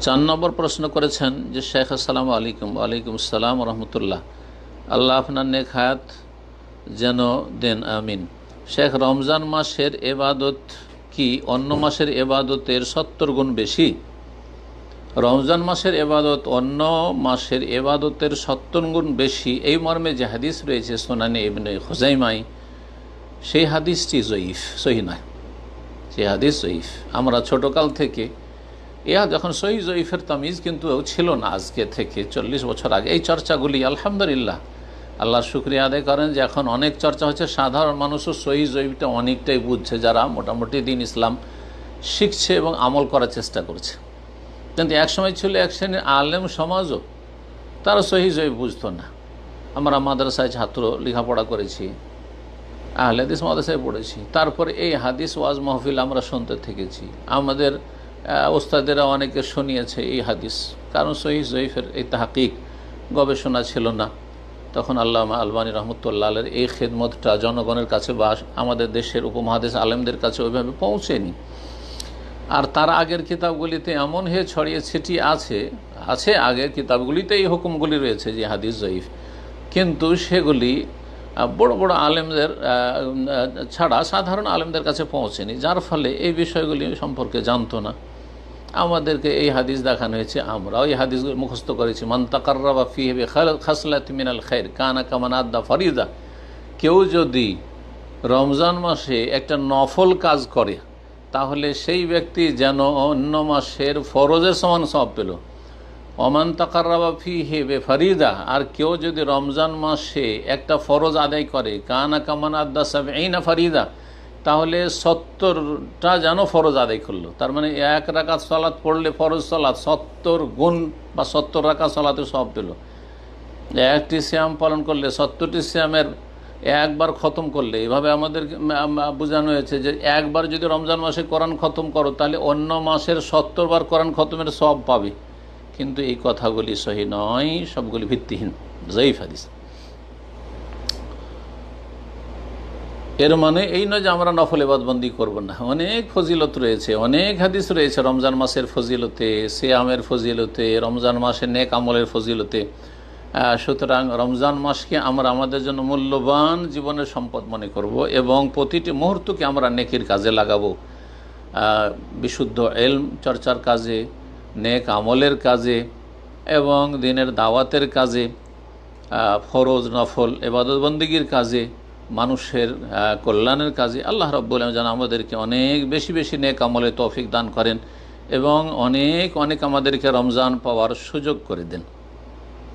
চার নম্বর প্রশ্ন করেছেন যে, শেখ, আসসালাম আলাইকুম। ওয়ালাইকুম আসসালাম রহমতুল্লাহ আল্লাহ আপনার নেক হায়াত যেন দেন, আমিন। শেখ, রমজান মাসের এবাদত কি অন্য মাসের এবাদতের সত্তর গুণ বেশি? রমজান মাসের এবাদত অন্য মাসের এবাদতের সত্তর গুণ বেশি। এই মর্মে যে হাদিস রয়েছে সোনানি ইবনে হোজাইমাই সেই হাদিসটি জয়ীফ, সহি নয়। সেই হাদিস জয়ীফ। আমরা ছোটকাল থেকে ইহা যখন সহি জয়ীফের তামিজ, কিন্তু ছিল না আজকে থেকে চল্লিশ বছর আগে। এই চর্চাগুলি, আলহামদুলিল্লাহ, আল্লাহর শুক্রিয়া আদায় করেন যে এখন অনেক চর্চা হচ্ছে। সাধারণ মানুষও সহি জয়ীফটা অনেকটাই বুঝছে, যারা মোটামুটি দিন ইসলাম শিখছে এবং আমল করার চেষ্টা করছে। কিন্তু একসময় ছিল এক শ্রেণির আলেম সমাজও, তারা সহি জয়ীফ বুঝতো না। আমরা মাদ্রাসায় ছাত্র লেখাপড়া করেছি, আহলে হাদিস মাদ্রাসায় পড়েছি, তারপরে এই হাদিস ওয়াজ মাহফিল আমরা শুনতে থেকেছি। আমাদের ওস্তাদেরা অনেকে শুনিয়েছে এই হাদিস। কারণ সহি জয়ীফের এই তাহাকিক গবেষণা ছিল না। তখন আল্লামা আলবানী রহমতুল্লাহ আলের এই খেদমতটা জনগণের কাছে বা আমাদের দেশের উপমহাদেশ আলেমদের কাছে ওইভাবে পৌঁছেনি। আর তার আগের কিতাবগুলিতে এমন হয়ে ছড়িয়ে ছিটিয়ে আছে আছে আগের কিতাবগুলিতে এই হুকুমগুলি রয়েছে যে হাদিস জয়ীফ। কিন্তু সেগুলি বড় বড় আলেমদের ছাড়া সাধারণ আলেমদের কাছে পৌঁছেনি। যার ফলে এই বিষয়গুলি সম্পর্কে জানতো না। আমাদেরকে এই হাদিস দেখানো হয়েছে, আমরাও এই হাদিসগুলি মুখস্থ করেছি। মন্তাকাররা বা ফি হেবে খাসলাত মিনাল খায়ের কানা কামান আদা ফরিদা। কেউ যদি রমজান মাসে একটা নফল কাজ করে, তাহলে সেই ব্যক্তি যেন অন্য মাসের ফরজের সমান সব পেল। অমান তাকাররাবা ফি হেবে ফরিদা আর কেউ যদি রমজান মাসে একটা ফরজ আদায় করে, কানা কামান আদা সাব এই না ফরিদা তাহলে সত্তরটা যেন ফরজ আদায় করল। তার মানে এক রাকাত সলাৎ পড়লে ফরজ সলাৎ সত্তর গুণ বা সত্তর রাকাত সলাতে সব পেল একটি শ্যাম পালন করলে, সত্তরটি শ্যামের একবার খতম করলে, এভাবে আমাদের বোঝানো হয়েছে যে একবার যদি রমজান মাসে কোরআন খতম করো, তাহলে অন্য মাসের সত্তর বার কোরআন খতমের সব পাবে। কিন্তু এই কথাগুলি সহি নয়, সবগুলি ভিত্তিহীন। জয়ীফ হাদিস। এর মানে এই নয় যে আমরা নফল এবাদবন্দি করব না। অনেক ফজিলত রয়েছে, অনেক হাদিস রয়েছে, রমজান মাসের ফজিলতে সে আমের ফজিলতে, রমজান মাসের নেক আমলের ফজিলতে। সুতরাং রমজান মাসকে আমরা আমাদের জন্য মূল্যবান জীবনের সম্পদ মনে করব এবং প্রতিটি মুহূর্তকে আমরা নেকির কাজে লাগাবো। বিশুদ্ধ এলম, চর্চার কাজে, নেক আমলের কাজে এবং দিনের দাওয়াতের কাজে ফরজ, নফল, এবাদতবন্দিগির কাজে মানুষের কল্যাণের কাজে আল্লাহ রব্বুল যেন আমাদেরকে অনেক বেশি বেশি নেক আমলে তৌফিক দান করেন এবং অনেক অনেক আমাদেরকে রমজান পাওয়ার সুযোগ করে দেন।